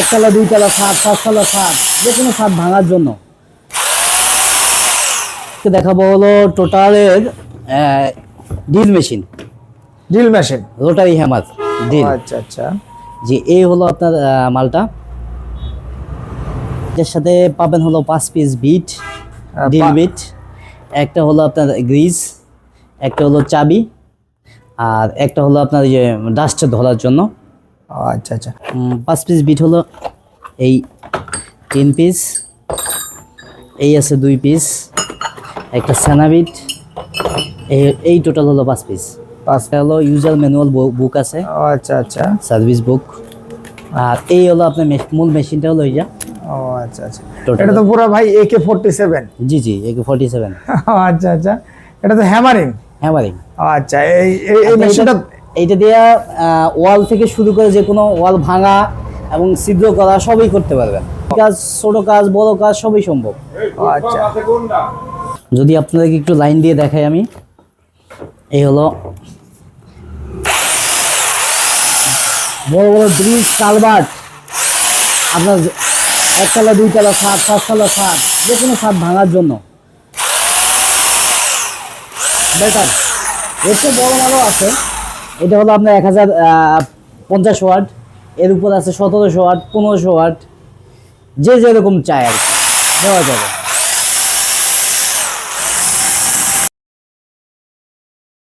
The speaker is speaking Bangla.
একতলা দুইতলা ছাদ পাঁচতলা ছাদ যে কোনো ছাদ ভাঙার জন্য। দেখাবো হলো টোটালের drill machine drill machine rotary hammer drill আচ্ছা আচ্ছা। যে এই হলো আপনার মালটা। এর সাথে পাবেন হলো পাঁচ পিস বিট ডিল বিট একটা হলো আপনার গ্রিজ একটা হলো চাবি আর একটা হলো আপনার ইয়ে ডাস্ট ধরার জন্য। আচ্ছা আচ্ছা। পাঁচ পিস বিট হলো। এই তিন পিস এই আছে দুই পিস একটা সেনা বিট এই এই টোটাল হলো পাঁচ পিস পাঁচটা হলো ইউজার ম্যানুয়াল বুক আছে। আচ্ছা আচ্ছা। সার্ভিস বুক আর এই হলো আপনার মূল মেশিনটা হলো এইটা। ও আচ্ছা আচ্ছা। Total. এটা তো পুরো ভাই একে ফোরটি সেভেন জি জি একে ফর্টি সেভেন আচ্ছা আচ্ছা। এটা তো হ্যামারিং হ্যামারিং আচ্ছা এই- এই মেশিনটা এইটা দিয়ে ওয়াল থেকে শুরু করে যে কোনো ওয়াল ভাঙা এবং ছিদ্র করা সবই করতে পারবেন। কাজ ছোট কাজ বড় কাজ সবই সম্ভব। আচ্ছা। যদি আপনাদেরকে একটু লাইন দিয়ে দেখাই আমি। এই হলো। বড় বড় ব্রিজ কালভার্ট আপনার একতলা দুইতলা ছাদ পাঁচতলা ছাদ যে কোনো ছাদ ভাঙার জন্য। বেটার এর চেয়ে বড় ভালো আছে। এটা হলো আপনার এক হাজার পঞ্চাশ ওয়াট। এর উপর আছে সতেরোশো ওয়াট, পনেরোশো ওয়াট। যে যেরকম চায় আর কি। দেওয়া যাবে।